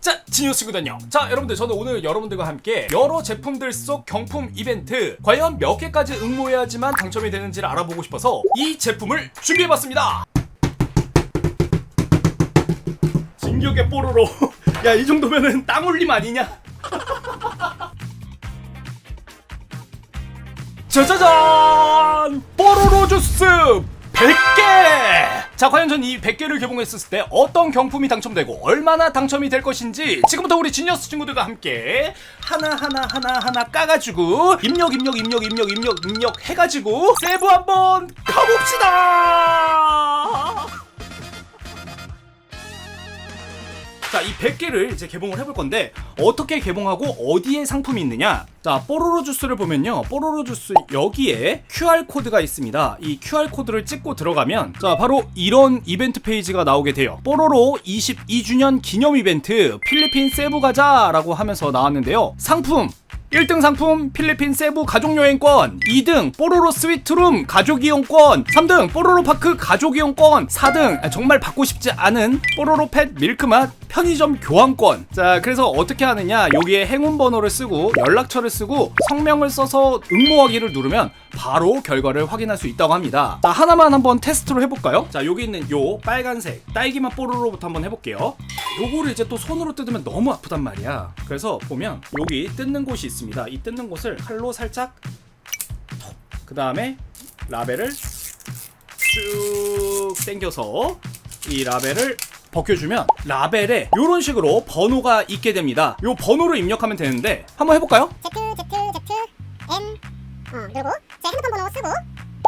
자, 진유 친구들요. 자, 여러분들 저는 오늘 여러분들과 함께 여러 제품들 속 경품 이벤트 과연 몇 개까지 응모해야지만 당첨이 되는지를 알아보고 싶어서 이 제품을 준비해봤습니다. 진격의 뽀로로. 야, 이 정도면은 땅 올림 아니냐? 짜자잔! 뽀로로 주스 100개! 자, 과연 전 이 100개를 개봉했을 때 어떤 경품이 당첨되고 얼마나 당첨이 될 것인지 지금부터 우리 지니어스 친구들과 함께 하나하나 하나하나 까가지고 입력, 입력, 입력, 입력, 입력, 입력 해가지고 세부 한번 가봅시다! 자, 이 100개를 이제 개봉을 해볼 건데 어떻게 개봉하고 어디에 상품이 있느냐? 자, 뽀로로 주스를 보면요. 뽀로로 주스 여기에 QR 코드가 있습니다. 이 QR 코드를 찍고 들어가면 자, 바로 이런 이벤트 페이지가 나오게 돼요. 뽀로로 22주년 기념 이벤트 필리핀 세부 가자라고 하면서 나왔는데요. 상품 1등 상품 필리핀 세부 가족여행권 2등 뽀로로 스위트룸 가족이용권 3등 뽀로로 파크 가족이용권 4등 아, 정말 받고 싶지 않은 뽀로로 펫 밀크맛 편의점 교환권. 자 그래서 어떻게 하느냐? 여기에 행운 번호를 쓰고 연락처를 쓰고 성명을 써서 응모하기를 누르면 바로 결과를 확인할 수 있다고 합니다. 자 하나만 한번 테스트로 해볼까요? 자 여기 있는 요 빨간색 딸기맛 뽀로로부터 한번 해볼게요. 요거를 이제 또 손으로 뜯으면 너무 아프단 말이야. 그래서 보면 여기 뜯는 곳이 있습니다. 이 뜯는 곳을 칼로 살짝 그 다음에 라벨을 쭉 당겨서 이 라벨을 벗겨주면 라벨에 이런 식으로 번호가 있게 됩니다 요 번호를 입력하면 되는데 한번 해볼까요? Z Z Z M 어 누르고 제 핸드폰 번호 쓰고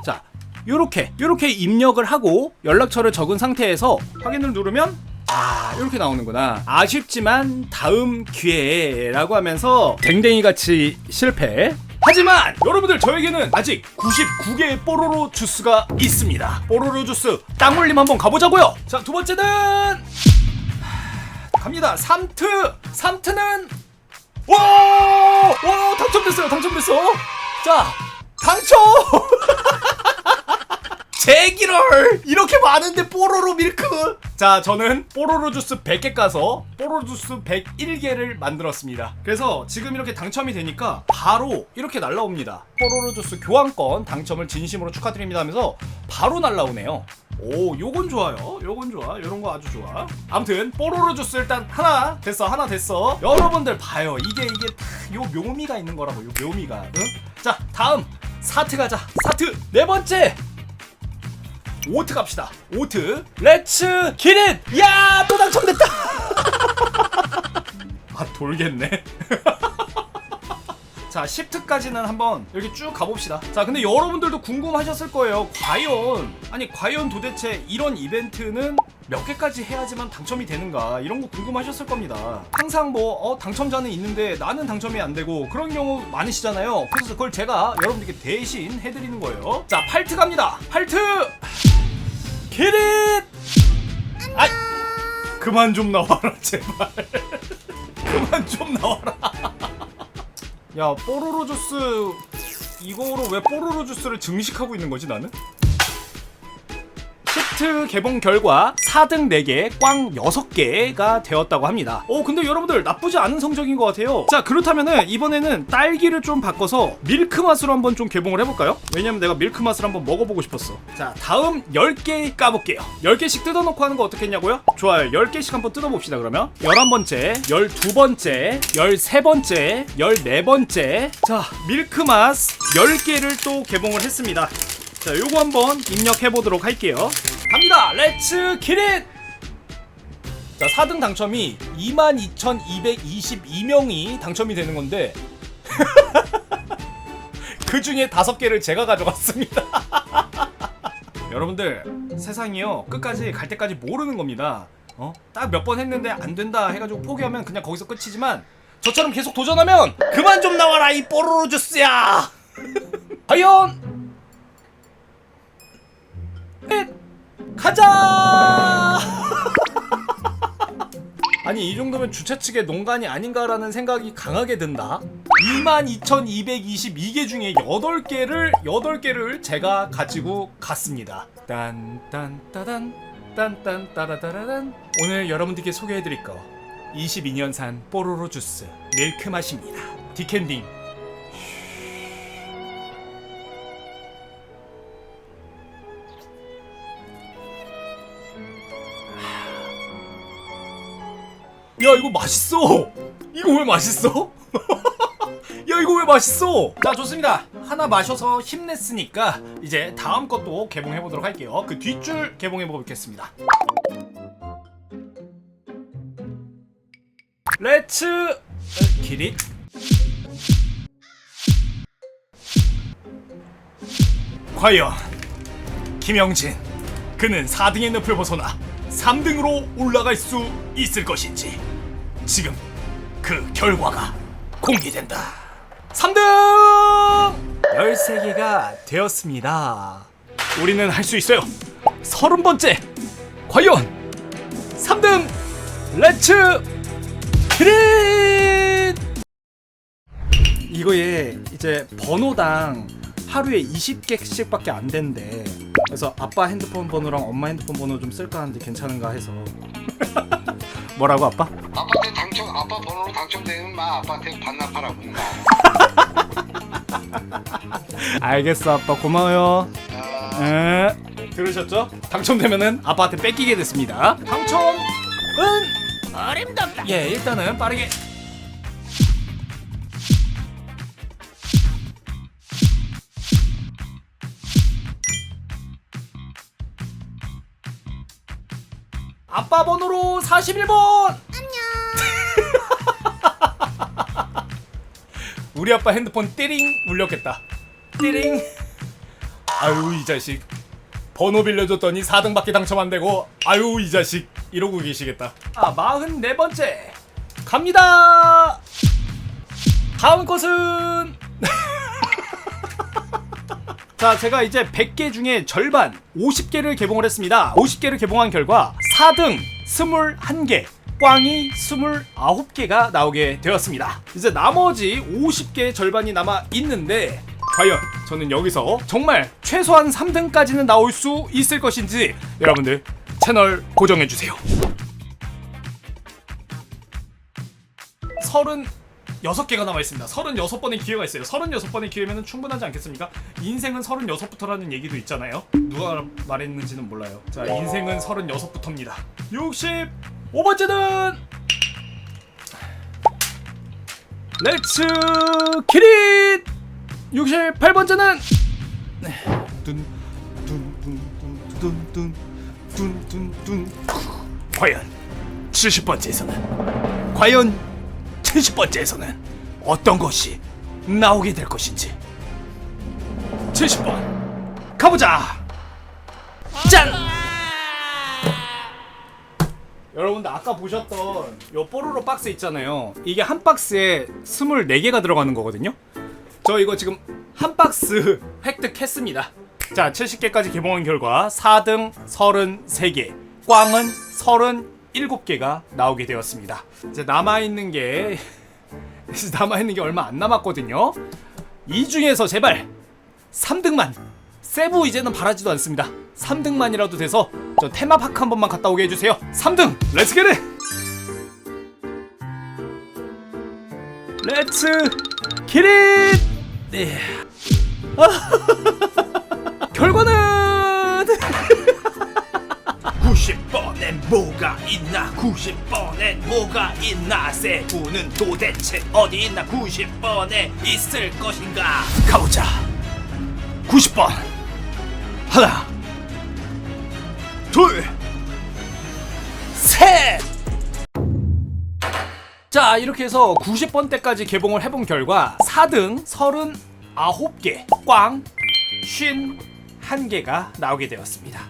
자, 요렇게 요렇게 입력을 하고 연락처를 적은 상태에서 확인을 누르면 아, 이렇게 나오는구나. 아쉽지만 다음 기회에라고 하면서 댕댕이 같이 실패. 하지만 여러분들 저에게는 아직 99개의 뽀로로 주스가 있습니다. 뽀로로 주스 땅올림 한번 가보자고요. 자, 두 번째는 하, 갑니다. 3트. 3트는 와! 와, 당첨됐어요. 당첨됐어. 자, 당첨! 제기럴! 이렇게 많은데 뽀로로 밀크! 자, 저는 뽀로로 주스 100개 까서 뽀로로 주스 101개를 만들었습니다. 그래서 지금 이렇게 당첨이 되니까 바로 이렇게 날라옵니다. 뽀로로 주스 교환권 당첨을 진심으로 축하드립니다 하면서 바로 날라오네요. 오, 요건 좋아요. 요건 좋아. 요런 거 아주 좋아. 아무튼 뽀로로 주스 일단 하나 됐어. 하나 됐어. 여러분들 봐요. 이게 이게 다요 묘미가 있는 거라고. 요 묘미가. 응? 자, 다음 사트 가자. 사트 네 번째. 오트 갑시다. 오트. 렛츠 기릿. 야, 또 당첨됐다. 아, 돌겠네. 자, 10트까지는 한번 이렇게 쭉 가봅시다. 자, 근데 여러분들도 궁금하셨을 거예요. 과연, 아니, 과연 도대체 이런 이벤트는 몇 개까지 해야지만 당첨이 되는가? 이런 거 궁금하셨을 겁니다. 항상 뭐, 어, 당첨자는 있는데 나는 당첨이 안 되고 그런 경우 많으시잖아요. 그래서 그걸 제가 여러분들께 대신 해드리는 거예요. 자, 8트 갑니다. 8트! 기릿! 아 그만 좀 나와라, 제발. 그만 좀 나와라. 야 뽀로로 주스 이거로 왜 뽀로로 주스를 증식하고 있는 거지 나는? 시트 개봉 결과 4등 4개, 꽝 6개가 되었다고 합니다. 오, 근데 여러분들 나쁘지 않은 성적인 것 같아요. 자, 그렇다면은 이번에는 딸기를 좀 바꿔서 밀크 맛으로 한번 좀 개봉을 해볼까요? 왜냐면 내가 밀크 맛을 한번 먹어보고 싶었어. 자, 다음 10개 까볼게요. 10개씩 뜯어놓고 하는 거 어떻게 했냐고요? 좋아요. 10개씩 한번 뜯어봅시다, 그러면. 11번째, 12번째, 13번째, 14번째. 자, 밀크 맛 10개를 또 개봉을 했습니다. 자, 요거 한번 입력해 보도록 할게요. 갑니다. 렛츠 기릿! 자, 4등 당첨이 22,222명이 당첨이 되는 건데 그 중에 5개를 제가 가져갔습니다. 여러분들, 세상이요. 끝까지 갈 때까지 모르는 겁니다. 어? 딱 몇 번 했는데 안 된다 해가지고 포기하면 그냥 거기서 끝이지만 저처럼 계속 도전하면 그만 좀 나와라 이 뽀로로 주스야! 과연 넷 가자! 아니 이 정도면 주최 측의 농간이 아닌가라는 생각이 강하게 든다. 22,222개 중에 8개를 8개를 제가 가지고 갔습니다. 딴딴따단 딴딴따라따라단. 오늘 여러분들께 소개해드릴 거. 22년산 뽀로로 주스 밀크 맛입니다. 디캔딩. 야 이거 맛있어. 이거 왜 맛있어? 야 이거 왜 맛있어? 자 좋습니다. 하나 마셔서 힘냈으니까 이제 다음 것도 개봉해 보도록 할게요. 그 뒷줄 개봉해 보겠습니다. 렛츠 기릿 과연 김영진 그는 4등의 늪을 벗어나 3등으로 올라갈 수 있을 것인지 지금 그 결과가 공개된다 3등 13개가 되었습니다 우리는 할 수 있어요 30번째 과연 3등 렛츠 크릿 이거에 이제 번호당 하루에 20개씩밖에 안 된대. 그래서 아빠 핸드폰 번호랑 엄마 핸드폰 번호 좀 쓸까 하는데 괜찮은가 해서. 뭐라고 아빠? 아빠한테 당첨 당첨되면 막 아빠한테 반납하라고 막. 알겠어 아빠 고마워요. 아, 에 들으셨죠? 당첨되면은 아빠한테 뺏기게 됐습니다. 당첨은 어림없다. 예 일단은 빠르게. 아빠 번호로 41번. 우리 아빠 핸드폰 띠링 울렸겠다. 띠링. 아유 이 자식. 번호 빌려줬더니 4등밖에 당첨 안 되고 아유 이 자식 이러고 계시겠다. 아 44번째 갑니다. 다음 것은 자, 제가 이제 100개 중에 절반 50개를 개봉을 했습니다. 50개를 개봉한 결과 4등 21개, 꽝이 29개가 나오게 되었습니다. 이제 나머지 50개 절반이 남아 있는데 과연 저는 여기서 정말 최소한 3등까지는 나올 수 있을 것인지 여러분들 채널 고정해 주세요. 36개가 남아 있습니다. 36번의 기회가 있어요. 36번의 기회면 충분하지 않겠습니까? 인생은 36부터라는 얘기도 있잖아요. 누가 말했는지는 몰라요. 자, 인생은 36부터입니다. 65번째는 렛츠 키릿 68번째는 둔둔둔둔둔둔둔둔둔. 과연 70번째에서는 과연 70번째에서는 어떤 것이 나오게 될 것인지. 70번 가보자! 짠 여러분들 아까 보셨던 요 뽀로로 박스 있잖아요. 이게 한 박스에 24개가 들어가는 거거든요. 저 이거 지금 한 박스 획득했습니다. 자 70개까지 개봉한 결과 4등 33개 꽝은 37개가 나오게 되었습니다. 이제 남아있는 게 남아있는 게 얼마 안 남았거든요. 이 중에서 제발 3등만. 세부 이제는 바라지도 않습니다. 3등만이라도 돼서 저 테마파크 한 번만 갔다 오게 해주세요. 3등 렛츠 기릿 렛츠 기릿 네. 결과는! 90번엔 뭐가 있나? 90번엔 뭐가 있나? 세부는 도대체 어디 있나? 90번에 있을 것인가? 가보자. 90번. 하나 둘 셋! 자 이렇게 해서 90번 때까지 개봉을 해본 결과 4등 39개 꽝 51개가 나오게 되었습니다.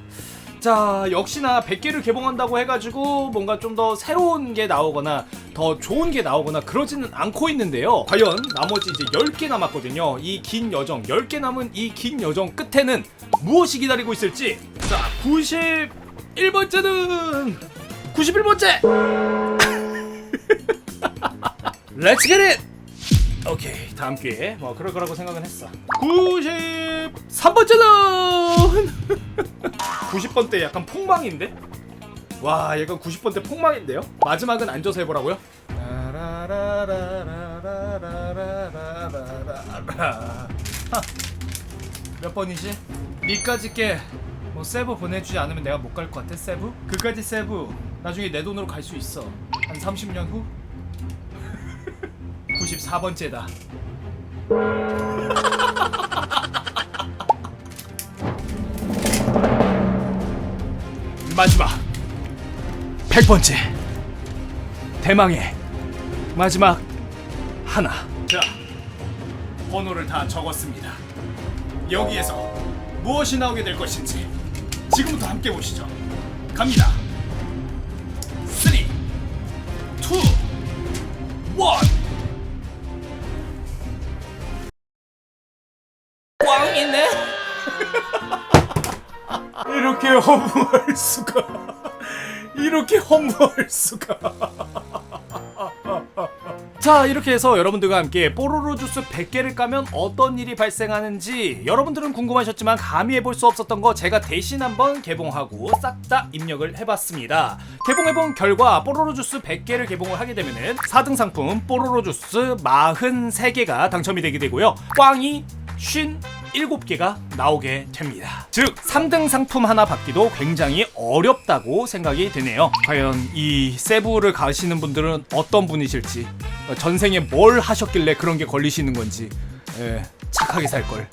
자 역시나 100개를 개봉한다고 해가지고 뭔가 좀 더 새로운 게 나오거나 더 좋은 게 나오거나 그러지는 않고 있는데요. 과연 나머지 이제 10개 남았거든요. 이 긴 여정 10개 남은 이 긴 여정 끝에는 무엇이 기다리고 있을지 자 91번째는 91번째 렛츠 겟잇 오케이 다음 기회에 뭐 그럴 거라고 생각은 했어 93번째는 90번 때 약간 폭망인데 와 약간 90번대 폭망인데요? 마지막은 앉아서 해보라고요? 하. 몇 번이지? 니까지 깨 뭐 세부 보내주지 않으면 내가 못 갈 것 같아 세부? 그까지 세부. 나중에 내 돈으로 갈 수 있어. 한 30년 후? 94번째다. 마지막. 100번째. 대망의 마지막 하나. 자 번호를 다 적었습니다. 여기에서 무엇이 나오게 될 것인지 지금부터 함께 보시죠. 갑니다. 3 2 1 꽝이네. 이렇게 허무할 수가. 이렇게 허무할 수가 자 이렇게 해서 여러분들과 함께 뽀로로 주스 100개를 까면 어떤 일이 발생하는지 여러분들은 궁금하셨지만 감히 해볼 수 없었던 거 제가 대신 한번 개봉하고 싹 다 입력을 해봤습니다 개봉해본 결과 뽀로로 주스 100개를 개봉을 하게 되면은 4등 상품 뽀로로 주스 43개가 당첨이 되게 되고요 꽝이 57개가 나오게 됩니다. 즉 3등 상품 하나 받기도 굉장히 어렵다고 생각이 되네요. 과연 이 세부를 가시는 분들은 어떤 분이실지 어, 전생에 뭘 하셨길래 그런 게 걸리시는 건지. 예, 착하게 살 걸.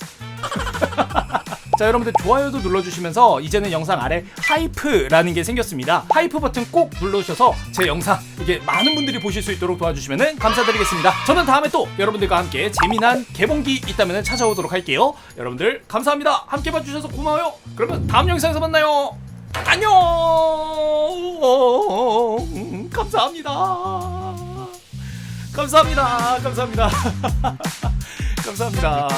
자 여러분들 좋아요도 눌러주시면서 이제는 영상 아래 하이프라는 게 생겼습니다. 하이프 버튼 꼭 눌러주셔서 제 영상 이게 많은 분들이 보실 수 있도록 도와주시면 감사드리겠습니다. 저는 다음에 또 여러분들과 함께 재미난 개봉기 있다면 찾아오도록 할게요. 여러분들 감사합니다. 함께 봐주셔서 고마워요. 그러면 다음 영상에서 만나요. 안녕! 감사합니다 감사합니다. 감사합니다. 감사합니다.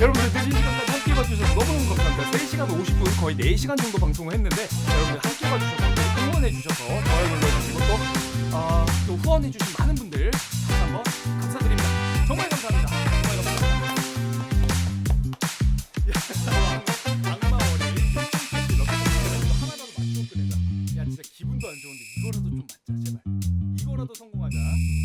여러분들 늦은 시간까지 함께 봐주셔서 너무너무 감사합니다. 3시간 50분 거의 4시간 정도 방송을 했는데 여러분들 함께 봐주셔서 응원해주셔서 좋아요 눌러주시고 또, 어, 또 후원해주신 많은 분들 다시 한번 감사드립니다. 정말 감사합니다.